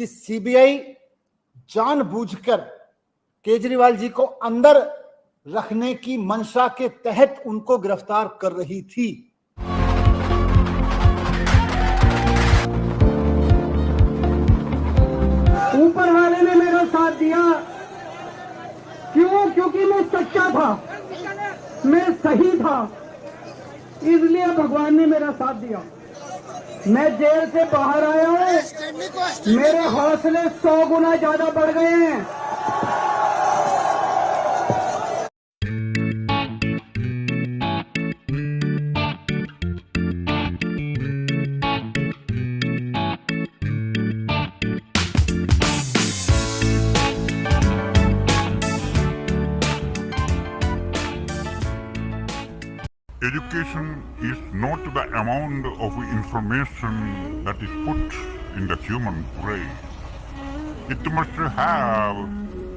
कि सीबीआई जानबूझकर केजरीवाल जी को अंदर रखने की मंशा के तहत उनको गिरफ़्तार कर रही थी। ऊपर वाले ने मेरा साथ दिया। क्यों? क्योंकि मैं सच्चा था। मैं सही था। इसलिए भगवान ने मेरा साथ दिया। मैं जेल से बाहर आया हूँ। मेरे हौसले सौ गुना ज़्यादा बढ़ गए हैं Education is not the amount of information that is put in the human brain. It must have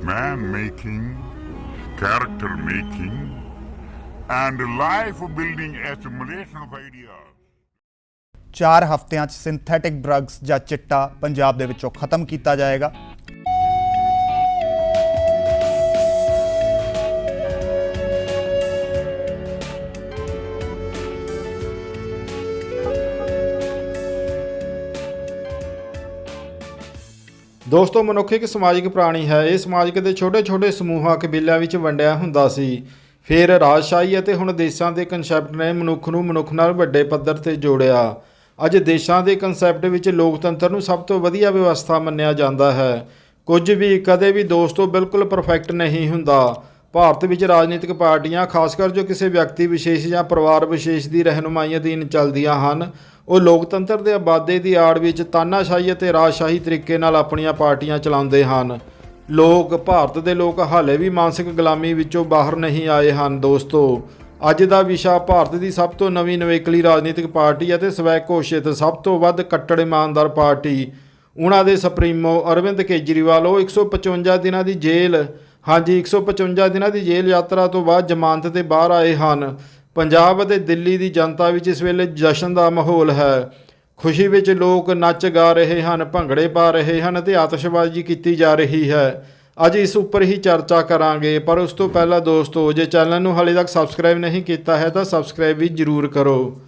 man making, character making, and life building assimilation of ideas. 4 ਹਫ਼ਤਿਆਂ 'ਚ ਸਿੰਥੈਟਿਕ ਡਰੱਗਸ ਜਾਂ ਚਿੱਟਾ ਪੰਜਾਬ ਦੇ ਵਿੱਚੋਂ ਖਤਮ ਕੀਤਾ ਜਾਏਗਾ ਦੋਸਤੋ, ਮਨੁੱਖ ਇੱਕ ਸਮਾਜਿਕ ਪ੍ਰਾਣੀ ਹੈ। ਇਹ ਸਮਾਜਿਕ ਦੇ ਛੋਟੇ-ਛੋਟੇ ਸਮੂਹਾਂ ਕਬੀਲਿਆਂ ਵਿੱਚ ਵੰਡਿਆ ਹੁੰਦਾ ਸੀ। ਫਿਰ ਰਾਜਸ਼ਾਹੀ ਅਤੇ ਹੁਣ ਦੇਸ਼ਾਂ ਦੇ ਕਨਸੈਪਟ ਨੇ ਮਨੁੱਖ ਨੂੰ ਮਨੁੱਖ ਨਾਲ ਵੱਡੇ ਪੱਧਰ ਤੇ ਜੋੜਿਆ। ਅੱਜ ਦੇਸ਼ਾਂ ਦੇ ਕਨਸੈਪਟ ਵਿੱਚ ਲੋਕਤੰਤਰ ਨੂੰ ਸਭ ਤੋਂ ਵਧੀਆ ਵਿਵਸਥਾ ਮੰਨਿਆ ਜਾਂਦਾ ਹੈ। ਕੁਝ ਵੀ, ਕਦੇ ਵੀ ਦੋਸਤੋ, ਬਿਲਕੁਲ ਪਰਫੈਕਟ ਨਹੀਂ ਹੁੰਦਾ। ਭਾਰਤ ਵਿੱਚ ਰਾਜਨੀਤਿਕ ਪਾਰਟੀਆਂ, ਖਾਸ ਕਰ ਜੋ ਕਿਸੇ ਵਿਅਕਤੀ ਵਿਸ਼ੇਸ਼ ਜਾਂ ਪਰਿਵਾਰ ਵਿਸ਼ੇਸ਼ ਦੀ ਰਹਿਨੁਮਾਈ ਅਧੀਨ ਚੱਲਦੀਆਂ ਹਨ ਉਹ ਲੋਕਤੰਤਰ ਦੇ ਆਬਾਦੇ ਦੀ ਆੜ ਵਿੱਚ ਤਾਨਾਸ਼ਾਹੀ ਅਤੇ ਰਾਜਸ਼ਾਹੀ ਤਰੀਕੇ ਨਾਲ ਆਪਣੀਆਂ ਪਾਰਟੀਆਂ ਚਲਾਉਂਦੇ ਹਨ। ਲੋਕ, ਭਾਰਤ ਦੇ ਲੋਕ ਹਾਲੇ ਵੀ ਮਾਨਸਿਕ ਗੁਲਾਮੀ ਵਿੱਚੋਂ ਬਾਹਰ ਨਹੀਂ ਆਏ ਹਨ ਦੋਸਤੋ। ਅੱਜ ਦਾ ਵਿਸ਼ਾ ਭਾਰਤ ਦੀ ਸਭ ਤੋਂ ਨਵੀਂ ਨਵੇਕਲੀ ਰਾਜਨੀਤਿਕ ਪਾਰਟੀ ਅਤੇ ਸਵੈ ਘੋਸ਼ਿਤ ਸਭ ਤੋਂ ਵੱਧ ਕੱਟੜ ਇਮਾਨਦਾਰ ਪਾਰਟੀ। ਉਹਨਾਂ ਦੇ ਸੁਪਰੀਮੋ ਅਰਵਿੰਦ ਕੇਜਰੀਵਾਲ, ਉਹ 155 ਦਿਨਾਂ ਦੀ ਜੇਲ੍ਹ, ਹਾਂਜੀ 155 ਦਿਨਾਂ ਦੀ ਜੇਲ੍ਹ ਯਾਤਰਾ ਤੋਂ ਬਾਅਦ ਜ਼ਮਾਨਤ ਤੇ ਬਾਹਰ ਆਏ ਹਨ। ਪੰਜਾਬ ਅਤੇ ਦਿੱਲੀ ਦੀ ਜਨਤਾ ਵਿੱਚ ਇਸ ਵੇਲੇ ਜਸ਼ਨ ਦਾ ਮਾਹੌਲ ਹੈ। ਖੁਸ਼ੀ ਵਿੱਚ ਲੋਕ ਨੱਚ ਗਾ ਰਹੇ ਹਨ, ਭੰਗੜੇ ਪਾ ਰਹੇ ਹਨ ਅਤੇ ਆਤਿਸ਼ਬਾਜ਼ੀ ਕੀਤੀ ਜਾ ਰਹੀ ਹੈ। ਅੱਜ ਇਸ ਉੱਪਰ ਹੀ ਚਰਚਾ ਕਰਾਂਗੇ, ਪਰ ਉਸ ਤੋਂ ਪਹਿਲਾਂ ਦੋਸਤੋ, ਜੇ ਚੈਨਲ ਨੂੰ ਹਾਲੇ ਤੱਕ ਸਬਸਕ੍ਰਾਈਬ ਨਹੀਂ ਕੀਤਾ ਹੈ, ਤਾਂ ਸਬਸਕ੍ਰਾਈਬ ਵੀ ਜ਼ਰੂਰ ਕਰੋ।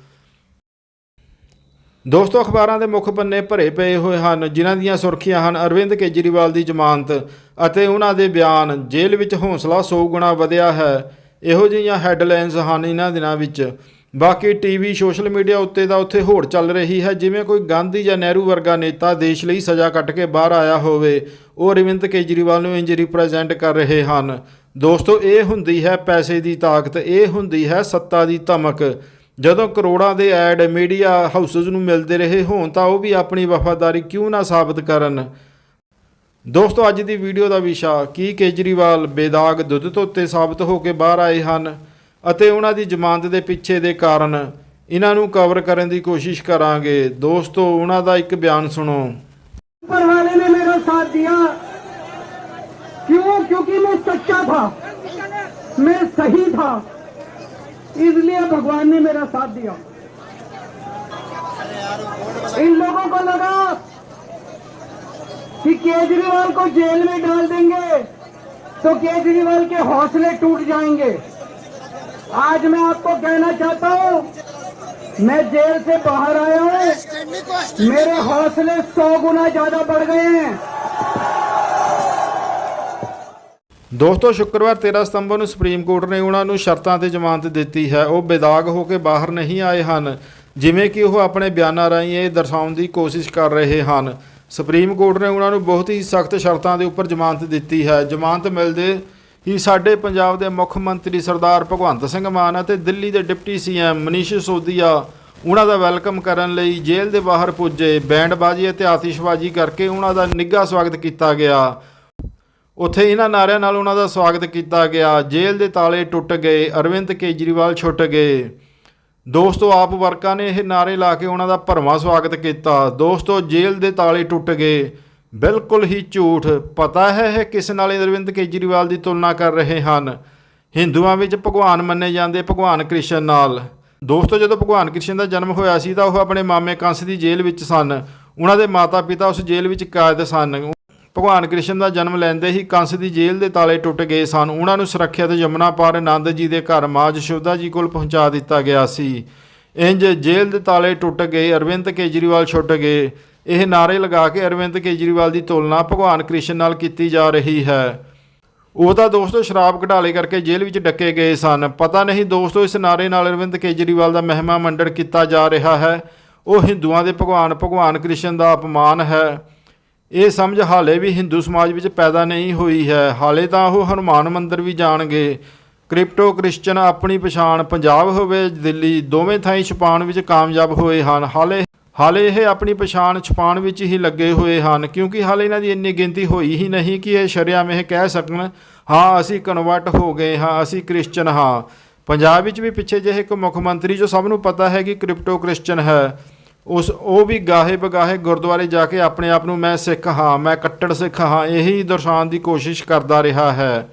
ਦੋਸਤੋ, ਅਖਬਾਰਾਂ ਦੇ ਮੁੱਖ ਪੰਨੇ ਭਰੇ ਪਏ ਹੋਏ ਹਨ, ਜਿਨ੍ਹਾਂ ਦੀਆਂ ਸੁਰਖੀਆਂ ਹਨ ਅਰਵਿੰਦ ਕੇਜਰੀਵਾਲ ਦੀ ਜ਼ਮਾਨਤ ਅਤੇ ਉਹਨਾਂ ਦੇ ਬਿਆਨ। ਜੇਲ੍ਹ ਵਿੱਚ ਹੌਸਲਾ 100 ਗੁਣਾ ਵਧਿਆ ਹੈ। ਇਹੋ ਜਿਹੀਆਂ ਹੈਡਲਾਈਨਸ ਹਨ ਇਹਨਾਂ ਦਿਨਾਂ ਵਿੱਚ। ਬਾਕੀ ਟੀਵੀ ਸੋਸ਼ਲ ਮੀਡੀਆ ਉੱਤੇ ਦਾ ਉੱਥੇ ਹੋੜ ਚੱਲ ਰਹੀ ਹੈ, ਜਿਵੇਂ ਕੋਈ ਗਾਂਧੀ ਜਾਂ ਨਹਿਰੂ ਵਰਗਾ ਨੇਤਾ ਦੇਸ਼ ਲਈ ਸਜ਼ਾ ਕੱਟ ਕੇ ਬਾਹਰ ਆਇਆ ਹੋਵੇ, ਉਹ ਅਰਵਿੰਦ ਕੇਜਰੀਵਾਲ ਨੂੰ ਇੰਜ ਰਿਪਰੈਜ਼ੈਂਟ ਕਰ ਰਹੇ ਹਨ। ਦੋਸਤੋ, ਇਹ ਹੁੰਦੀ ਹੈ ਪੈਸੇ ਦੀ ਤਾਕਤ, ਇਹ ਹੁੰਦੀ ਹੈ ਸੱਤਾ ਦੀ ਧਮਕ। ਜਦੋਂ ਕਰੋੜਾਂ ਦੇ ਐਡ ਮੀਡੀਆ ਹਾਊਸਸ ਨੂੰ ਮਿਲਦੇ ਰਹੇ ਹੋਣ, ਤਾਂ ਉਹ ਵੀ ਆਪਣੀ ਵਫਾਦਾਰੀ ਕਿਉਂ ਨਾ ਸਾਬਤ ਕਰਨ? ਦੋਸਤੋ ਅੱਜ ਦੀ ਵੀਡੀਓ ਦਾ ਵਿਸ਼ਾ ਕੀ ਕੇਜਰੀਵਾਲ ਬੇਦਾਗ ਦੁੱਧ ਧੋਤੇ ਸਾਬਤ ਹੋ ਕੇ ਬਾਹਰ ਆਏ ਹਨ ਅਤੇ ਉਹਨਾਂ ਦੀ ਜ਼ਮਾਨਤ ਦੇ ਪਿੱਛੇ ਦੇ ਕਾਰਨ ਇਹਨਾਂ ਨੂੰ ਕਵਰ ਕਰਨ ਦੀ ਕੋਸ਼ਿਸ਼ ਕਰਾਂਗੇ ਦੋਸਤੋ ਉਹਨਾਂ ਦਾ ਇੱਕ ਬਿਆਨ ਸੁਣੋ ऊपर वाले ने मेरा साथ दिया क्यों क्योंकि मैं सच्चा था मैं सही था इसलिए भगवान ने मेरा साथ दिया इन लोगों को लगा कि केजरीवाल को जेल में डाल देंगे तो केजरीवाल के हौसले टूट जाएंगे आज मैं आपको कहना चाहता हूं मैं जेल से बाहर आया हूं मेरे हौसले सौ गुना ज्यादा बढ़ गए हैं ਦੋਸਤੋ ਸ਼ੁੱਕਰਵਾਰ 13 ਸਤੰਬਰ ਨੂੰ ਸੁਪਰੀਮ ਕੋਰਟ ਨੇ ਉਹਨਾਂ ਨੂੰ ਸ਼ਰਤਾਂ ਤੇ ਜ਼ਮਾਨਤ ਦਿੱਤੀ ਹੈ ਉਹ ਬੇਦਾਗ ਹੋ ਕੇ ਬਾਹਰ ਨਹੀਂ ਆਏ ਹਨ ਜਿਵੇਂ ਕਿ ਉਹ ਆਪਣੇ ਬਿਆਨਾਂ ਰਾਹੀਂ ਇਹ ਦਰਸਾਉਣ ਦੀ ਕੋਸ਼ਿਸ਼ ਕਰ ਰਹੇ ਹਨ ਸੁਪਰੀਮ ਕੋਰਟ ਨੇ ਉਹਨਾਂ ਨੂੰ ਬਹੁਤ ਹੀ ਸਖਤ ਸ਼ਰਤਾਂ ਦੇ ਉੱਪਰ ਜ਼ਮਾਨਤ ਦਿੱਤੀ ਹੈ। ਜ਼ਮਾਨਤ ਮਿਲਦੇ ਹੀ ਸਾਡੇ ਪੰਜਾਬ ਦੇ ਮੁੱਖ ਮੰਤਰੀ ਸਰਦਾਰ ਭਗਵੰਤ ਸਿੰਘ ਮਾਨ ਅਤੇ ਦਿੱਲੀ ਦੇ ਡਿਪਟੀ ਸੀਐਮ ਮਨੀਸ਼ ਸੋਦੀਆ ਉਹਨਾਂ ਦਾ ਵੈਲਕਮ ਕਰਨ ਲਈ ਜੇਲ੍ਹ ਦੇ ਬਾਹਰ ਪੁੱਜੇ। ਬੈਂਡਬਾਜ਼ੀ ਅਤੇ ਆਤਿਸ਼ਬਾਜ਼ੀ ਕਰਕੇ ਉਹਨਾਂ ਦਾ ਨਿੱਘਾ ਸਵਾਗਤ ਕੀਤਾ ਗਿਆ। ਉੱਥੇ ਇਹਨਾਂ ਨਾਰਿਆਂ ਨਾਲ ਉਹਨਾਂ ਦਾ ਸਵਾਗਤ ਕੀਤਾ ਗਿਆ। ਜੇਲ੍ਹ ਦੇ ਤਾਲੇ ਟੁੱਟ ਗਏ, ਅਰਵਿੰਦ ਕੇਜਰੀਵਾਲ ਛੁੱਟ ਗਏ। ਦੋਸਤੋ, ਆਪ ਵਰਕਰਾਂ ਨੇ ਇਹ ਨਾਰੇ ਲਾ ਕੇ ਉਹਨਾਂ ਦਾ ਭਰਵਾਂ ਸਵਾਗਤ ਕੀਤਾ। ਦੋਸਤੋ, ਜੇਲ੍ਹ ਦੇ ਤਾਲੇ ਟੁੱਟ ਗਏ। ਬਿਲਕੁਲ ਹੀ ਝੂਠ। ਪਤਾ ਹੈ ਇਹ ਕਿਸ ਨਾਲ ਅਰਵਿੰਦ ਕੇਜਰੀਵਾਲ ਦੀ ਤੁਲਨਾ ਕਰ ਰਹੇ ਹਨ? ਹਿੰਦੂਆਂ ਵਿੱਚ ਭਗਵਾਨ ਮੰਨੇ ਜਾਂਦੇ ਭਗਵਾਨ ਕ੍ਰਿਸ਼ਨ ਨਾਲ। ਦੋਸਤੋ, ਜਦੋਂ ਭਗਵਾਨ ਕ੍ਰਿਸ਼ਨ ਦਾ ਜਨਮ ਹੋਇਆ ਸੀ ਤਾਂ ਉਹ ਆਪਣੇ ਮਾਮੇ ਕੰਸ ਦੀ ਜੇਲ੍ਹ ਵਿੱਚ ਸਨ। ਉਹਨਾਂ ਦੇ ਮਾਤਾ-ਪਿਤਾ ਉਸ ਜੇਲ੍ਹ ਵਿੱਚ ਕੈਦ ਸਨ। ਭਗਵਾਨ ਕ੍ਰਿਸ਼ਨ ਦਾ ਜਨਮ ਲੈਂਦੇ ਹੀ ਕੰਸ ਦੀ ਜੇਲ੍ਹ ਦੇ ਤਾਲੇ ਟੁੱਟ ਗਏ ਸਨ। ਉਹਨਾਂ ਨੂੰ ਸੁਰੱਖਿਅਤ ਯਮੁਨਾ ਪਾਰ ਆਨੰਦ ਜੀ ਦੇ ਘਰ ਮਾਂ ਯਸ਼ੋਦਾ ਜੀ ਕੋਲ ਪਹੁੰਚਾ ਦਿੱਤਾ ਗਿਆ ਸੀ। ਇੰਜ ਜੇਲ੍ਹ ਦੇ ਤਾਲੇ ਟੁੱਟ ਗਏ, ਅਰਵਿੰਦ ਕੇਜਰੀਵਾਲ ਛੁੱਟ ਗਏ। ਇਹ ਨਾਰੇ ਲਗਾ ਕੇ ਅਰਵਿੰਦ ਕੇਜਰੀਵਾਲ ਦੀ ਤੁਲਨਾ ਭਗਵਾਨ ਕ੍ਰਿਸ਼ਨ ਨਾਲ ਕੀਤੀ ਜਾ ਰਹੀ ਹੈ। ਉਹ ਤਾਂ ਦੋਸਤੋ ਸ਼ਰਾਬ ਘਟਾਲੇ ਕਰਕੇ ਜੇਲ੍ਹ ਵਿੱਚ ਡੱਕੇ ਗਏ ਸਨ। ਪਤਾ ਨਹੀਂ ਦੋਸਤੋ, ਇਸ ਨਾਰੇ ਨਾਲ ਅਰਵਿੰਦ ਕੇਜਰੀਵਾਲ ਦਾ ਮਹਿਮਾ ਮੰਡਲ ਕੀਤਾ ਜਾ ਰਿਹਾ ਹੈ। ਉਹ ਹਿੰਦੂਆਂ ਦੇ ਭਗਵਾਨ ਭਗਵਾਨ ਕ੍ਰਿਸ਼ਨ ਦਾ ਅਪਮਾਨ ਹੈ। ਇਹ ਸਮਝ ਹਾਲੇ ਵੀ ਹਿੰਦੂ ਸਮਾਜ ਵਿੱਚ ਪੈਦਾ ਨਹੀਂ ਹੋਈ ਹੈ। ਹਾਲੇ ਤਾਂ ਉਹ ਹਨੂਮਾਨ ਮੰਦਿਰ ਵੀ ਜਾਣਗੇ। ਕ੍ਰਿਪਟੋ ਕ੍ਰਿਸਚਨ ਆਪਣੀ ਪਛਾਣ ਪੰਜਾਬ ਹੋਵੇ, ਦਿੱਲੀ ਦੋਵੇਂ ਥਾਈਂ ਛਪਾਉਣ ਵਿੱਚ ਕਾਮਯਾਬ ਹੋਏ ਹਨ। ਹਾਲੇ ਹਾਲੇ ਇਹ ਆਪਣੀ ਪਛਾਣ ਛਪਾਉਣ ਵਿੱਚ ਹੀ ਲੱਗੇ ਹੋਏ ਹਨ, ਕਿਉਂਕਿ ਹਾਲੇ ਇਹਨਾਂ ਦੀ ਇੰਨੀ ਗਿਣਤੀ ਹੋਈ ਹੀ ਨਹੀਂ ਕਿ ਇਹ ਸ਼ਰਿਆਮ ਇਹ ਕਹਿ ਸਕਣ, ਹਾਂ, ਅਸੀਂ ਕਨਵਰਟ ਹੋ ਗਏ ਹਾਂ, ਅਸੀਂ ਕ੍ਰਿਸਚਨ ਹਾਂ। ਪੰਜਾਬ ਵਿੱਚ ਵੀ ਪਿੱਛੇ ਜਿਹੇ ਇੱਕ ਮੁੱਖ ਮੰਤਰੀ ਜੋ ਸਭ ਨੂੰ ਪਤਾ ਹੈ ਕਿ ਕ੍ਰਿਪਟੋ ਕ੍ਰਿਸਚਨ ਹੈ। ਉਸ ਉਹ ਵੀ ਗਾਹੇ ਬਗਾਹੇ ਗੁਰਦੁਆਰੇ ਜਾ ਕੇ ਆਪਣੇ ਆਪ ਨੂੰ ਮੈਂ ਸਿੱਖ ਹਾਂ, ਮੈਂ ਕੱਟੜ ਸਿੱਖ ਹਾਂ, ਇਹੀ ਦਰਸਾਉਣ ਦੀ ਕੋਸ਼ਿਸ਼ ਕਰਦਾ ਰਿਹਾ ਹੈ।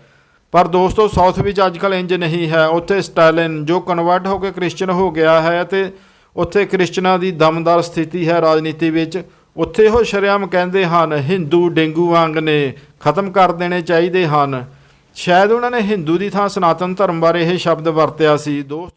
ਪਰ ਦੋਸਤੋ, ਸਾਊਥ ਵਿੱਚ ਅੱਜਕੱਲ ਇੰਜ ਨਹੀਂ ਹੈ। ਉੱਥੇ ਸਟਾਲਿਨ, ਜੋ ਕਨਵਰਟ ਹੋ ਕੇ ਕ੍ਰਿਸਚੀਅਨ ਹੋ ਗਿਆ ਹੈ ਤੇ ਉੱਥੇ ਕ੍ਰਿਸਚਨਾਂ ਦੀ ਦਮਦਾਰ ਸਥਿਤੀ ਹੈ ਰਾਜਨੀਤੀ ਵਿੱਚ। ਉੱਥੇ ਉਹ ਸ਼ਰੇਆਮ ਕਹਿੰਦੇ ਹਨ, ਹਿੰਦੂ ਡੇਂਗੂ ਵਾਂਗ ਨੇ, ਖਤਮ ਕਰ ਦੇਣੇ ਚਾਹੀਦੇ ਹਨ। ਸ਼ਾਇਦ ਉਹਨਾਂ ਨੇ ਹਿੰਦੂ ਦੀ ਥਾਂ ਸਨਾਤਨ ਧਰਮ ਬਾਰੇ ਇਹ ਸ਼ਬਦ ਵਰਤਿਆ ਸੀ। ਦੋਸਤ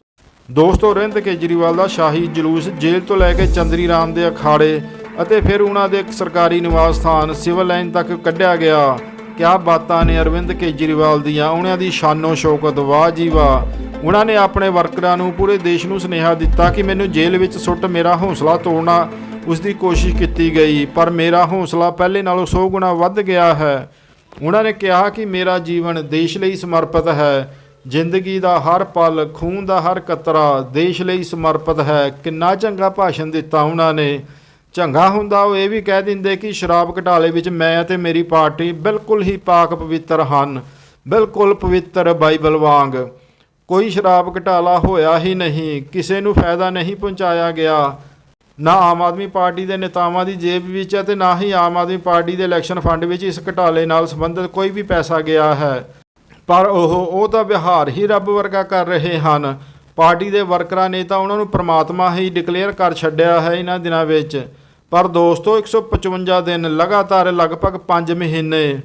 ਦੋਸਤੋ ਅਰਵਿੰਦ ਕੇਜਰੀਵਾਲ ਦਾ ਸ਼ਾਹੀ ਜਲੂਸ ਜੇਲ੍ਹ ਤੋਂ ਲੈ ਕੇ ਚੰਦਰੀ ਰਾਮ ਦੇ ਅਖਾੜੇ ਅਤੇ ਫਿਰ ਉਹਨਾਂ ਦੇ ਸਰਕਾਰੀ ਨਿਵਾਸ ਸਥਾਨ ਸਿਵਲ ਲਾਈਨ ਤੱਕ ਕੱਢਿਆ ਗਿਆ। ਕਿਆ ਬਾਤਾਂ ਨੇ ਅਰਵਿੰਦ ਕੇਜਰੀਵਾਲ ਦੀਆਂ, ਉਹਨਾਂ ਦੀ ਸ਼ਾਨੋ ਸ਼ੌਕਤ ਵਾਹ ਜੀ ਵਾਹ। ਉਹਨਾਂ ਨੇ ਆਪਣੇ ਵਰਕਰਾਂ ਨੂੰ, ਪੂਰੇ ਦੇਸ਼ ਨੂੰ ਸੁਨੇਹਾ ਦਿੱਤਾ ਕਿ ਮੈਨੂੰ ਜੇਲ੍ਹ ਵਿੱਚ ਸੁੱਟ ਮੇਰਾ ਹੌਸਲਾ ਤੋੜਨਾ ਉਸ ਦੀ ਕੋਸ਼ਿਸ਼ ਕੀਤੀ ਗਈ, ਪਰ ਮੇਰਾ ਹੌਸਲਾ ਪਹਿਲੇ ਨਾਲੋਂ 100 ਗੁਣਾ ਵੱਧ ਗਿਆ ਹੈ। ਉਹਨਾਂ ਨੇ ਕਿਹਾ ਕਿ ਮੇਰਾ ਜੀਵਨ ਦੇਸ਼ ਲਈ ਸਮਰਪਿਤ ਹੈ। ਜ਼ਿੰਦਗੀ ਦਾ ਹਰ ਪਲ, ਖੂਨ ਦਾ ਹਰ ਕਤਰਾ, ਦੇਸ਼ ਲਈ ਸਮਰਪਿਤ ਹੈ। ਕਿੰਨਾ ਚੰਗਾ ਭਾਸ਼ਣ ਦਿੱਤਾ ਉਹਨਾਂ ਨੇ। ਚੰਗਾ ਹੁੰਦਾ ਉਹ ਇਹ ਵੀ ਕਹਿ ਦਿੰਦੇ ਕਿ ਸ਼ਰਾਬ ਘਟਾਲੇ ਵਿੱਚ ਮੈਂ ਅਤੇ ਮੇਰੀ ਪਾਰਟੀ ਬਿਲਕੁਲ ਹੀ ਪਾਕ ਪਵਿੱਤਰ ਹਨ। ਬਿਲਕੁਲ ਪਵਿੱਤਰ ਬਾਈਬਲ ਵਾਂਗ। ਕੋਈ ਸ਼ਰਾਬ ਘਟਾਲਾ ਹੋਇਆ ਹੀ ਨਹੀਂ। ਕਿਸੇ ਨੂੰ ਫਾਇਦਾ ਨਹੀਂ ਪਹੁੰਚਾਇਆ ਗਿਆ। ਨਾ ਆਮ ਆਦਮੀ ਪਾਰਟੀ ਦੇ ਨੇਤਾਵਾਂ ਦੀ ਜੇਬ ਵਿੱਚ ਅਤੇ ਨਾ ਹੀ ਆਮ ਆਦਮੀ ਪਾਰਟੀ ਦੇ ਇਲੈਕਸ਼ਨ ਫੰਡ ਵਿੱਚ ਇਸ ਘਟਾਲੇ ਨਾਲ ਸੰਬੰਧਿਤ ਕੋਈ ਵੀ ਪੈਸਾ ਗਿਆ ਹੈ। ਪਰ ਉਹ ਉਹ ਤਾਂ ਵਿਹਾਰ ਹੀ ਰੱਬ ਵਰਗਾ ਕਰ ਰਹੇ ਹਨ। ਪਾਰਟੀ ਦੇ ਵਰਕਰਾਂ ਨੇ ਤਾਂ ਉਹਨਾਂ ਨੂੰ ਪ੍ਰਮਾਤਮਾ ਹੀ ਡਿਕਲੇਅਰ ਕਰ ਛੱਡਿਆ ਹੈ ਇਹਨਾਂ ਦਿਨਾਂ ਵਿੱਚ। ਪਰ ਦੋਸਤੋ 155 ਦਿਨ ਲਗਾਤਾਰ ਲਗਭਗ 5 ਮਹੀਨੇ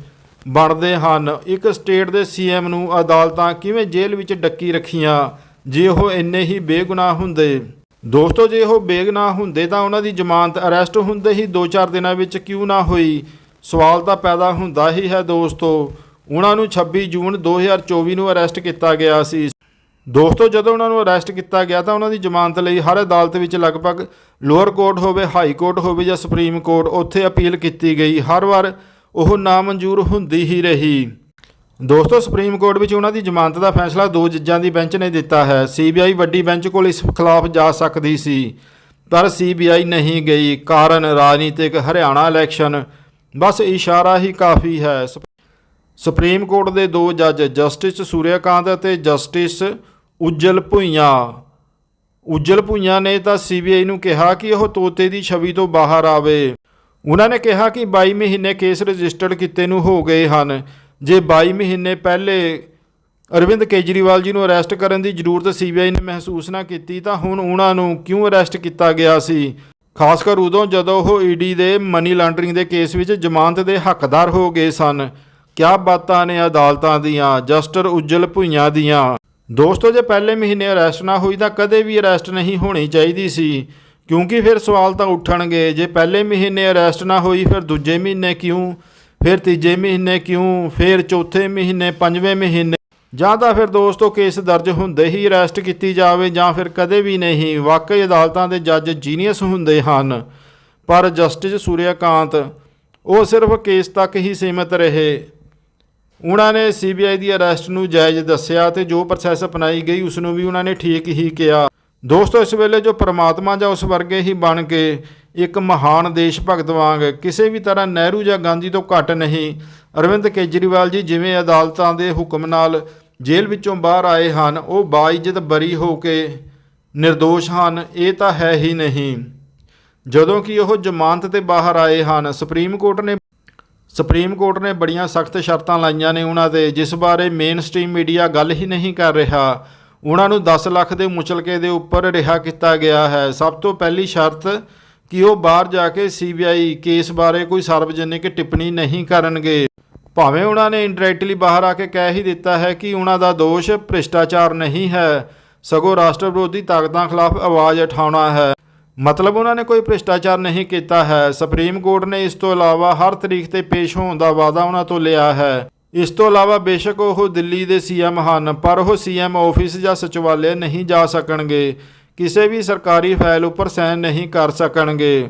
ਬਣਦੇ ਹਨ। ਇੱਕ ਸਟੇਟ ਦੇ ਸੀਐਮ ਨੂੰ ਅਦਾਲਤਾਂ ਕਿਵੇਂ ਜੇਲ੍ਹ ਵਿੱਚ ਡੱਕੀ ਰੱਖੀਆਂ? ਜੇ ਉਹ ਇੰਨੇ ਹੀ ਬੇਗੁਨਾਹ ਹੁੰਦੇ? ਦੋਸਤੋ, ਜੇ ਉਹ ਬੇਗੁਨਾਹ ਹੁੰਦੇ ਤਾਂ ਉਹਨਾਂ ਦੀ ਜ਼ਮਾਨਤ ਅਰੈਸਟ ਹੁੰਦੇ ਹੀ 2-4 ਦਿਨਾਂ ਵਿੱਚ ਕਿਉਂ ਨਾ ਹੋਈ? ਸਵਾਲ ਤਾਂ ਪੈਦਾ ਹੁੰਦਾ ਹੀ ਹੈ ਦੋਸਤੋ। ਉਹਨਾਂ ਨੂੰ 26 ਜੂਨ 2024 ਨੂੰ ਅਰੈਸਟ ਕੀਤਾ ਗਿਆ ਸੀ। ਦੋਸਤੋ, ਜਦੋਂ ਉਹਨਾਂ ਨੂੰ ਅਰੈਸਟ ਕੀਤਾ ਗਿਆ ਤਾਂ ਉਹਨਾਂ ਦੀ ਜ਼ਮਾਨਤ ਲਈ ਹਰ ਅਦਾਲਤ ਵਿੱਚ ਲਗਭਗ ਲੋਅਰ ਕੋਰਟ ਹੋਵੇ, ਹਾਈ ਕੋਰਟ ਹੋਵੇ ਜਾਂ ਸੁਪਰੀਮ ਕੋਰਟ, ਉੱਥੇ ਅਪੀਲ ਕੀਤੀ ਗਈ। ਹਰ ਵਾਰ ਉਹ ਨਾਮਨਜ਼ੂਰ ਹੁੰਦੀ ਹੀ ਰਹੀ। ਦੋਸਤੋ, ਸੁਪਰੀਮ ਕੋਰਟ ਵਿੱਚ ਉਹਨਾਂ ਦੀ ਜ਼ਮਾਨਤ ਦਾ ਫੈਸਲਾ ਦੋ ਜੱਜਾਂ ਦੀ ਬੈਂਚ ਨੇ ਦਿੱਤਾ ਹੈ। ਸੀਬੀਆਈ ਵੱਡੀ ਬੈਂਚ ਕੋਲ ਇਸ ਖਿਲਾਫ ਜਾ ਸਕਦੀ ਸੀ, ਪਰ ਸੀਬੀਆਈ ਨਹੀਂ ਗਈ। ਕਾਰਨ ਰਾਜਨੀਤਿਕ ਹਰਿਆਣਾ ਇਲੈਕਸ਼ਨ। ਬਸ ਇਸ਼ਾਰਾ ਹੀ ਕਾਫੀ ਹੈ। ਸੁਪ- ਸੁਪਰੀਮ ਕੋਰਟ ਦੇ ਦੋ ਜੱਜ, ਜਸਟਿਸ ਸੂਰਿਆਕਾਂਤ ਅਤੇ ਜਸਟਿਸ ਉਜਲ ਭੁਈਆ। ਉਜਲ ਭੁਈਆ ਨੇ ਤਾਂ ਸੀਬੀਆਈ ਨੂੰ ਕਿਹਾ ਕਿ ਉਹ ਤੋਤੇ ਦੀ ਛਵੀ ਤੋਂ ਬਾਹਰ ਆਵੇ। ਉਹਨਾਂ ਨੇ ਕਿਹਾ ਕਿ 22 ਮਹੀਨੇ ਕੇਸ ਰਜਿਸਟਰਡ ਕੀਤੇ ਨੂੰ ਹੋ ਗਏ ਹਨ। ਜੇ 22 ਮਹੀਨੇ ਪਹਿਲੇ ਅਰਵਿੰਦ ਕੇਜਰੀਵਾਲ ਜੀ ਨੂੰ ਅਰੈਸਟ ਕਰਨ ਦੀ ਜ਼ਰੂਰਤ ਸੀਬੀਆਈ ਨੇ ਮਹਿਸੂਸ ਨਾ ਕੀਤੀ, ਤਾਂ ਹੁਣ ਉਹਨਾਂ ਨੂੰ ਕਿਉਂ ਅਰੈਸਟ ਕੀਤਾ ਗਿਆ ਸੀ? ਖਾਸ ਕਰ ਉਦੋਂ ਜਦੋਂ ਉਹ ਈਡੀ ਦੇ ਮਨੀ ਲਾਂਡਰਿੰਗ ਦੇ ਕੇਸ ਵਿੱਚ ਜ਼ਮਾਨਤ ਦੇ ਹੱਕਦਾਰ ਹੋ ਗਏ ਸਨ। ਕਿਆ ਬਾਤਾਂ ਨੇ ਅਦਾਲਤਾਂ ਦੀਆਂ, ਜਸਟਰ ਉਜਲ ਭੁਈਆਂ ਦੀਆਂ। ਦੋਸਤੋ, ਜੇ ਪਹਿਲੇ ਮਹੀਨੇ ਅਰੈਸਟ ਨਾ ਹੋਈ ਤਾਂ ਕਦੇ ਵੀ ਅਰੈਸਟ ਨਹੀਂ ਹੋਣੀ ਚਾਹੀਦੀ ਸੀ। ਕਿਉਂਕਿ ਫਿਰ ਸਵਾਲ ਤਾਂ ਉੱਠਣਗੇ, ਜੇ ਪਹਿਲੇ ਮਹੀਨੇ ਅਰੈਸਟ ਨਾ ਹੋਈ ਫਿਰ ਦੂਜੇ ਮਹੀਨੇ ਕਿਉਂ? ਫਿਰ ਤੀਜੇ ਮਹੀਨੇ ਕਿਉਂ? ਫਿਰ ਚੌਥੇ ਮਹੀਨੇ, ਪੰਜਵੇਂ ਮਹੀਨੇ? ਜਾਂ ਤਾਂ ਫਿਰ ਦੋਸਤੋ ਕੇਸ ਦਰਜ ਹੁੰਦੇ ਹੀ ਅਰੈਸਟ ਕੀਤੀ ਜਾਵੇ ਜਾਂ ਫਿਰ ਕਦੇ ਵੀ ਨਹੀਂ, ਵਾਕਈ ਅਦਾਲਤਾਂ ਦੇ ਜੱਜ ਜੀਨੀਅਸ ਹੁੰਦੇ ਹਨ। ਪਰ ਜਸਟਿਸ ਸੂਰਿਆਕਾਂਤ ਉਹ ਸਿਰਫ ਕੇਸ ਤੱਕ ਹੀ ਸੀਮਿਤ ਰਹੇ। ਉਹਨਾਂ ਨੇ ਸੀਬੀਆਈ ਦੀ ਅਰੈਸਟ ਨੂੰ ਜਾਇਜ਼ ਦੱਸਿਆ ਤੇ ਜੋ ਪ੍ਰੋਸੈਸ ਅਪਣਾਈ ਗਈ, ਉਸ ਨੂੰ ਵੀ ਉਹਨਾਂ ਨੇ ਠੀਕ ਹੀ ਕਿਹਾ। ਦੋਸਤੋ, ਇਸ ਵੇਲੇ ਜੋ ਪ੍ਰਮਾਤਮਾ ਜਾਂ ਉਸ ਵਰਗੇ ਹੀ ਬਣ ਕੇ ਇੱਕ ਮਹਾਨ ਦੇਸ਼ ਭਗਤ ਵਾਂਗ ਕਿਸੇ ਵੀ ਤਰ੍ਹਾਂ ਨਹਿਰੂ ਜਾਂ ਗਾਂਧੀ ਤੋਂ ਘੱਟ ਨਹੀਂ, ਅਰਵਿੰਦ ਕੇਜਰੀਵਾਲ ਜੀ ਜਿਵੇਂ ਅਦਾਲਤਾਂ ਦੇ ਹੁਕਮ ਨਾਲ ਜੇਲ੍ਹ ਵਿੱਚੋਂ ਬਾਹਰ ਆਏ ਹਨ, ਉਹ ਬਾਇਜ਼ਤ ਬਰੀ ਹੋ ਕੇ નિર્ਦੋਸ਼ ਹਨ, ਇਹ ਤਾਂ ਹੈ ਹੀ ਨਹੀਂ। ਜਦੋਂ ਕਿ ਉਹ ਜ਼ਮਾਨਤ ਤੇ ਬਾਹਰ ਆਏ ਹਨ, ਸੁਪਰੀਮ ਕੋਰਟ ਨੇ ਸੁਪਰੀਮ ਕੋਰਟ ਨੇ ਬੜੀਆਂ ਸਖਤ ਸ਼ਰਤਾਂ ਲਾਈਆਂ ਨੇ ਉਹਨਾਂ ਤੇ, ਜਿਸ ਬਾਰੇ ਮੇਨ ਸਟ੍ਰੀਮ ਮੀਡੀਆ ਗੱਲ ਹੀ ਨਹੀਂ ਕਰ ਰਿਹਾ। ਉਹਨਾਂ ਨੂੰ 10 ਲੱਖ ਦੇ ਮੁਚਲਕੇ ਦੇ ਉੱਪਰ ਰਿਹਾ ਕੀਤਾ ਗਿਆ ਹੈ। ਸਭ ਤੋਂ ਪਹਿਲੀ ਸ਼ਰਤ ਕਿ ਉਹ ਬਾਹਰ ਜਾ ਕੇ ਸੀਬੀਆਈ ਕੇਸ ਬਾਰੇ ਕੋਈ ਸਾਰਵਜਨਿਕ ਟਿੱਪਣੀ ਨਹੀਂ ਕਰਨਗੇ। ਭਾਵੇਂ ਉਹਨਾਂ ਨੇ ਇੰਡਾਇਰੈਕਟਲੀ ਬਾਹਰ ਆ ਕੇ ਕਹਿ ਹੀ ਦਿੱਤਾ ਹੈ ਕਿ ਉਹਨਾਂ ਦਾ ਦੋਸ਼ ਭ੍ਰਿਸ਼ਟਾਚਾਰ ਨਹੀਂ ਹੈ, ਸਗੋਂ ਰਾਸ਼ਟਰ ਵਿਰੋਧੀ ਤਾਕਤਾਂ ਖਿਲਾਫ ਆਵਾਜ਼ ਉਠਾਉਣਾ ਹੈ। ਮਤਲਬ ਉਹਨਾਂ ਨੇ ਕੋਈ ਭ੍ਰਿਸ਼ਟਾਚਾਰ ਨਹੀਂ ਕੀਤਾ ਹੈ। ਸੁਪਰੀਮ ਕੋਰਟ ਨੇ ਇਸ ਤੋਂ ਇਲਾਵਾ ਹਰ ਤਰੀਕ ਤੇ ਪੇਸ਼ ਹੋਣ ਦਾ ਵਾਅਦਾ ਉਹਨਾਂ ਤੋਂ ਲਿਆ ਹੈ। ਇਸ ਤੋਂ ਇਲਾਵਾ ਬੇਸ਼ੱਕ ਉਹ ਦਿੱਲੀ ਦੇ ਸੀਐਮ ਹਨ, ਪਰ ਉਹ ਸੀਐਮ ਆਫਿਸ ਜਾਂ ਸਚਿਵਾਲੇ ਨਹੀਂ ਜਾ ਸਕਣਗੇ। ਕਿਸੇ ਵੀ ਸਰਕਾਰੀ ਫਾਈਲ ਉੱਪਰ ਸਾਈਨ ਨਹੀਂ ਕਰ ਸਕਣਗੇ।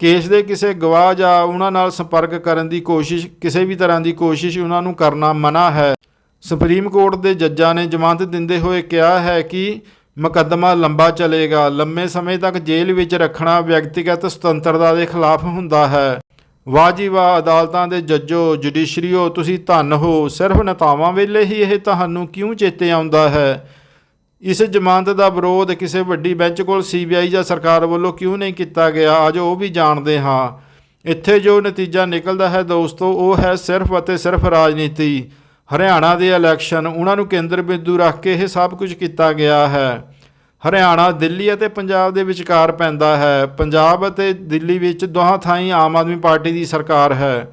ਕੇਸ ਦੇ ਕਿਸੇ ਗਵਾਹ ਜਾਂ ਉਹਨਾਂ ਨਾਲ ਸੰਪਰਕ ਕਰਨ ਦੀ ਕੋਸ਼ਿਸ਼, ਕਿਸੇ ਵੀ ਤਰ੍ਹਾਂ ਦੀ ਕੋਸ਼ਿਸ਼ ਉਹਨਾਂ ਨੂੰ ਕਰਨਾ ਮਨਾ ਹੈ। ਸੁਪਰੀਮ ਕੋਰਟ ਦੇ ਜੱਜਾਂ ਨੇ ਜ਼ਮਾਨਤ ਦਿੰਦੇ ਹੋਏ ਕਿਹਾ ਹੈ ਕਿ ਮੁਕੱਦਮਾ ਲੰਬਾ ਚੱਲੇਗਾ। ਲੰਮੇ ਸਮੇਂ ਤੱਕ ਜੇਲ੍ਹ ਵਿੱਚ ਰੱਖਣਾ ਵਿਅਕਤੀਗਤ ਸੁਤੰਤਰਤਾ ਦੇ ਖਿਲਾਫ ਹੁੰਦਾ ਹੈ। ਵਾਹ ਜੀ ਵਾਹ ਅਦਾਲਤਾਂ ਦੇ ਜੱਜੋ, ਜੁਡੀਸ਼ਰੀਓ, ਤੁਸੀਂ ਧੰਨ ਹੋ। ਸਿਰਫ ਨੇਤਾਵਾਂ ਵੇਲੇ ਹੀ ਇਹ ਤੁਹਾਨੂੰ ਕਿਉਂ ਚੇਤੇ ਆਉਂਦਾ ਹੈ? ਇਸ ਜ਼ਮਾਨਤ ਦਾ ਵਿਰੋਧ ਕਿਸੇ ਵੱਡੀ ਬੈਂਚ ਕੋਲ ਸੀਬੀਆਈ ਜਾਂ ਸਰਕਾਰ ਵੱਲੋਂ ਕਿਉਂ ਨਹੀਂ ਕੀਤਾ ਗਿਆ? ਅੱਜ ਉਹ ਵੀ ਜਾਣਦੇ ਹਾਂ। ਇੱਥੇ ਜੋ ਨਤੀਜਾ ਨਿਕਲਦਾ ਹੈ ਦੋਸਤੋ, ਉਹ ਹੈ ਸਿਰਫ ਅਤੇ ਸਿਰਫ ਰਾਜਨੀਤੀ। ਹਰਿਆਣਾ ਦੇ ਇਲੈਕਸ਼ਨ, ਉਹਨਾਂ ਨੂੰ ਕੇਂਦਰ ਬਿੰਦੂ ਰੱਖ ਕੇ ਇਹ ਸਭ ਕੁਝ ਕੀਤਾ ਗਿਆ ਹੈ। ਹਰਿਆਣਾ, ਦਿੱਲੀ ਅਤੇ ਪੰਜਾਬ ਦੇ ਵਿਚਕਾਰ ਪੈਂਦਾ ਹੈ। ਪੰਜਾਬ ਅਤੇ ਦਿੱਲੀ ਵਿੱਚ ਦੋਹਾਂ ਥਾਈਂ ਆਮ ਆਦਮੀ ਪਾਰਟੀ ਦੀ ਸਰਕਾਰ ਹੈ।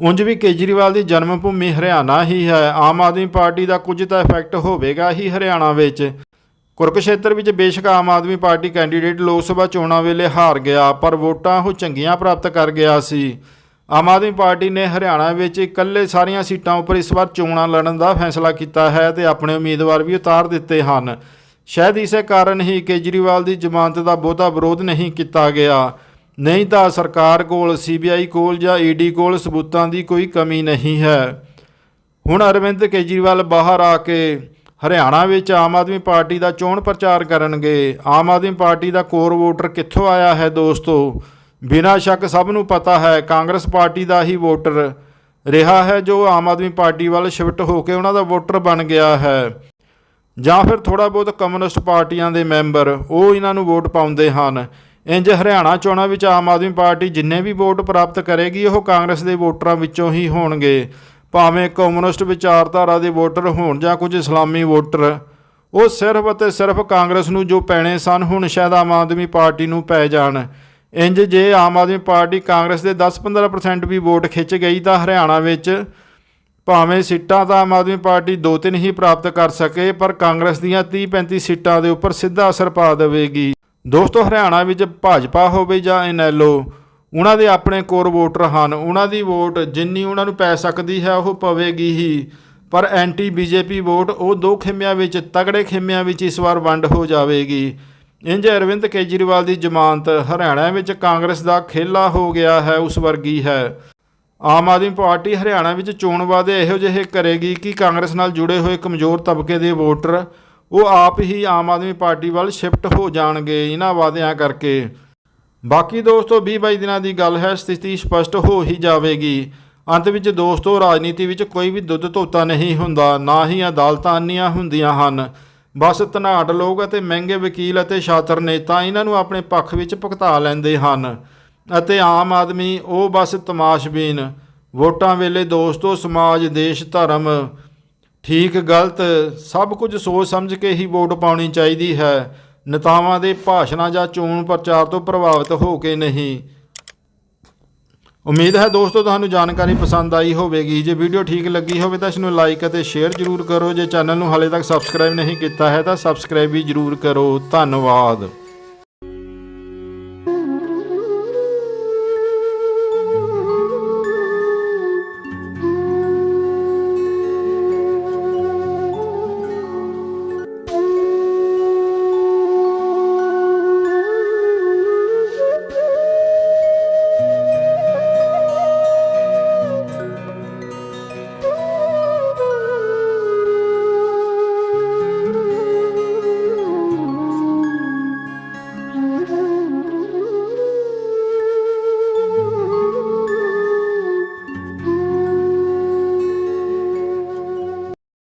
ਉਂਝ ਵੀ ਕੇਜਰੀਵਾਲ ਦੀ ਜਨਮ ਭੂਮੀ ਹਰਿਆਣਾ ਹੀ ਹੈ। ਆਮ ਆਦਮੀ ਪਾਰਟੀ ਦਾ ਕੁਝ ਤਾਂ ਇਫੈਕਟ ਹੋਵੇਗਾ ਹੀ ਹਰਿਆਣਾ ਵਿੱਚ। ਕੁਰਕਸ਼ੇਤਰ ਵਿੱਚ ਬੇਸ਼ੱਕ ਆਮ ਆਦਮੀ ਪਾਰਟੀ ਕੈਂਡੀਡੇਟ ਲੋਕ ਸਭਾ ਚੋਣਾਂ ਵੇਲੇ ਹਾਰ ਗਿਆ, ਪਰ ਵੋਟਾਂ ਉਹ ਚੰਗੀਆਂ ਪ੍ਰਾਪਤ ਕਰ ਗਿਆ ਸੀ। ਆਮ ਆਦਮੀ ਪਾਰਟੀ ਨੇ ਹਰਿਆਣਾ ਵਿੱਚ ਇਕੱਲੇ ਸਾਰੀਆਂ ਸੀਟਾਂ ਉੱਪਰ ਇਸ ਵਾਰ ਚੋਣਾਂ ਲੜਨ ਦਾ ਫੈਸਲਾ ਕੀਤਾ ਹੈ ਤੇ ਆਪਣੇ ਉਮੀਦਵਾਰ ਵੀ ਉਤਾਰ ਦਿੱਤੇ ਹਨ। ਸ਼ਾਇਦ ਇਸੇ ਕਾਰਨ ਹੀ ਕੇਜਰੀਵਾਲ ਦੀ ਜ਼ਮਾਨਤ ਦਾ ਬਹੁਤਾ ਵਿਰੋਧ ਨਹੀਂ ਕੀਤਾ ਗਿਆ। ਨਹੀਂ ਤਾਂ ਸਰਕਾਰ ਕੋਲ ਸੀਬੀਆਈ ਕੋਲ ਜਾਂ ਈਡੀ ਕੋਲ ਸਬੂਤਾਂ ਦੀ ਕੋਈ ਕਮੀ ਨਹੀਂ ਹੈ। ਹੁਣ ਅਰਵਿੰਦ ਕੇਜਰੀਵਾਲ ਬਾਹਰ ਆ ਕੇ ਹਰਿਆਣਾ ਵਿੱਚ ਆਮ ਆਦਮੀ ਪਾਰਟੀ ਦਾ ਚੋਣ ਪ੍ਰਚਾਰ ਕਰਨਗੇ। ਆਮ ਆਦਮੀ ਪਾਰਟੀ ਦਾ ਕੋਰ ਵੋਟਰ ਕਿੱਥੋਂ ਆਇਆ ਹੈ ਦੋਸਤੋ? ਬਿਨਾਂ ਸ਼ੱਕ ਸਭ ਨੂੰ ਪਤਾ ਹੈ, ਕਾਂਗਰਸ ਪਾਰਟੀ ਦਾ ਹੀ ਵੋਟਰ ਰਿਹਾ ਹੈ, ਜੋ ਆਮ ਆਦਮੀ ਪਾਰਟੀ ਵੱਲ ਸ਼ਿਫਟ ਹੋ ਕੇ ਉਹਨਾਂ ਦਾ ਵੋਟਰ ਬਣ ਗਿਆ ਹੈ। ਜਾਂ ਫਿਰ ਥੋੜਾ ਬਹੁਤ ਕਮਿਊਨਿਸਟ ਪਾਰਟੀਆਂ ਦੇ ਮੈਂਬਰ, ਉਹ ਇਹਨਾਂ ਨੂੰ ਵੋਟ ਪਾਉਂਦੇ ਹਨ। ਇੰਜ ਹਰਿਆਣਾ ਚੋਣਾਂ ਵਿੱਚ ਆਮ ਆਦਮੀ ਪਾਰਟੀ ਜਿੰਨੇ ਵੀ ਵੋਟ ਪ੍ਰਾਪਤ ਕਰੇਗੀ, ਉਹ ਕਾਂਗਰਸ ਦੇ ਵੋਟਰਾਂ ਵਿੱਚੋਂ ਹੀ ਹੋਣਗੇ। ਭਾਵੇਂ ਕਮਿਊਨਿਸਟ ਵਿਚਾਰਧਾਰਾ ਦੇ ਵੋਟਰ ਹੋਣ ਜਾਂ ਕੁਝ ਇਸਲਾਮੀ ਵੋਟਰ, ਉਹ ਸਿਰਫ ਅਤੇ ਸਿਰਫ ਕਾਂਗਰਸ ਨੂੰ ਜੋ ਪੈਣੇ ਸਨ, ਹੁਣ ਸ਼ਾਇਦ ਆਮ ਆਦਮੀ ਪਾਰਟੀ ਨੂੰ ਪੈ ਜਾਣ। ਇੰਜ ਜੇ ਆਮ ਆਦਮੀ ਪਾਰਟੀ ਕਾਂਗਰਸ ਦੇ 10-15% ਵੀ ਵੋਟ ਖਿੱਚ ਗਈ ਤਾਂ ਹਰਿਆਣਾ ਵਿੱਚ ਭਾਵੇਂ ਸੀਟਾਂ ਤਾਂ ਆਮ ਆਦਮੀ ਪਾਰਟੀ ਦੋ ਤਿੰਨ ਹੀ ਪ੍ਰਾਪਤ ਕਰ ਸਕੇ, ਪਰ ਕਾਂਗਰਸ ਦੀਆਂ 30-35 ਸੀਟਾਂ ਦੇ ਉੱਪਰ ਸਿੱਧਾ ਅਸਰ ਪਾ ਦੇਵੇਗੀ। ਦੋਸਤੋ, ਹਰਿਆਣਾ ਵਿੱਚ ਭਾਜਪਾ ਹੋਵੇ ਜਾਂ ਇਨੈਲੋ ਉਹਨਾਂ ਦੇ ਆਪਣੇ ਕੋਰ ਵੋਟਰ ਹਨ। ਉਹਨਾਂ ਦੀ ਵੋਟ ਜਿੰਨੀ ਉਹਨਾਂ ਨੂੰ ਪੈ ਸਕਦੀ ਹੈ, ਉਹ ਪਵੇਗੀ ਹੀ। ਪਰ ਐਂਟੀ ਬੀਜੇਪੀ ਵੋਟ ਉਹ ਦੋ ਖੇਮਿਆਂ ਵਿੱਚ, ਤਗੜੇ ਖੇਮਿਆਂ ਵਿੱਚ ਇਸ ਵਾਰ ਵੰਡ ਹੋ ਜਾਵੇਗੀ। ਇੰਜ ਅਰਵਿੰਦ ਕੇਜਰੀਵਾਲ ਦੀ ਜ਼ਮਾਨਤ ਹਰਿਆਣਾ ਵਿੱਚ ਕਾਂਗਰਸ ਦਾ ਖੇਲਾ ਹੋ ਗਿਆ ਹੈ, ਉਸ ਵਰਗੀ ਹੈ। ਆਮ ਆਦਮੀ ਪਾਰਟੀ ਹਰਿਆਣਾ ਵਿੱਚ ਚੋਣ ਵਾਅਦੇ ਇਹੋ ਜਿਹੇ ਕਰੇਗੀ ਕਿ ਕਾਂਗਰਸ ਨਾਲ ਜੁੜੇ ਹੋਏ ਕਮਜ਼ੋਰ ਤਬਕੇ ਦੇ ਵੋਟਰ ਉਹ ਆਪ ਹੀ ਆਮ ਆਦਮੀ ਪਾਰਟੀ ਵੱਲ ਸ਼ਿਫਟ ਹੋ ਜਾਣਗੇ, ਇਹਨਾਂ ਵਾਅਦਿਆਂ ਕਰਕੇ। ਬਾਕੀ ਦੋਸਤੋ 20 22 ਦਿਨਾਂ ਦੀ ਗੱਲ ਹੈ, ਸਥਿਤੀ ਸਪਸ਼ਟ ਹੋ ਹੀ ਜਾਵੇਗੀ। ਅੰਤ ਵਿੱਚ ਦੋਸਤੋ, ਰਾਜਨੀਤੀ ਵਿੱਚ ਕੋਈ ਵੀ ਦੁੱਧ ਧੋਤਾ ਨਹੀਂ ਹੁੰਦਾ, ਨਾ ਹੀ ਅਦਾਲਤਾਂ ਅੰਨੀਆਂ ਹੁੰਦੀਆਂ ਹਨ। ਬਸ ਧਨਾੜ ਲੋਕ ਅਤੇ ਮਹਿੰਗੇ ਵਕੀਲ ਅਤੇ ਸ਼ਾਤਰ ਨੇਤਾ ਇਹਨਾਂ ਨੂੰ ਆਪਣੇ ਪੱਖ ਵਿੱਚ ਭੁਗਤਾ ਲੈਂਦੇ ਹਨ। ਅਤੇ ਆਮ ਆਦਮੀ ਉਹ ਬਸ ਤਮਾਸ਼ਬੀਨ, ਵੋਟਾਂ ਵੇਲੇ ਦੋਸਤੋ, ਸਮਾਜ, ਦੇਸ਼, ਧਰਮ। ਠੀਕ, ਗਲਤ, ਸਭ ਕੁਝ ਸੋਚ ਸਮਝ ਕੇ ਹੀ ਵੋਟ ਪਾਉਣੀ ਚਾਹੀਦੀ ਹੈ। ਨੇਤਾਵਾਂ ਦੇ ਭਾਸ਼ਣਾਂ ਜਾਂ ਚੋਣ ਪ੍ਰਚਾਰ ਤੋਂ ਪ੍ਰਭਾਵਿਤ ਹੋ ਕੇ ਨਹੀਂ। ਉਮੀਦ ਹੈ ਦੋਸਤੋ ਤੁਹਾਨੂੰ ਜਾਣਕਾਰੀ ਪਸੰਦ ਆਈ ਹੋਵੇਗੀ। ਜੇ ਵੀਡੀਓ ਠੀਕ ਲੱਗੀ ਹੋਵੇ ਤਾਂ ਇਸ ਨੂੰ ਲਾਈਕ ਅਤੇ ਸ਼ੇਅਰ ਜ਼ਰੂਰ ਕਰੋ। ਜੇ ਚੈਨਲ ਨੂੰ ਹਾਲੇ ਤੱਕ ਸਬਸਕ੍ਰਾਈਬ ਨਹੀਂ ਕੀਤਾ ਹੈ ਤਾਂ ਸਬਸਕ੍ਰਾਈਬ ਵੀ ਜ਼ਰੂਰ ਕਰੋ। ਧੰਨਵਾਦ।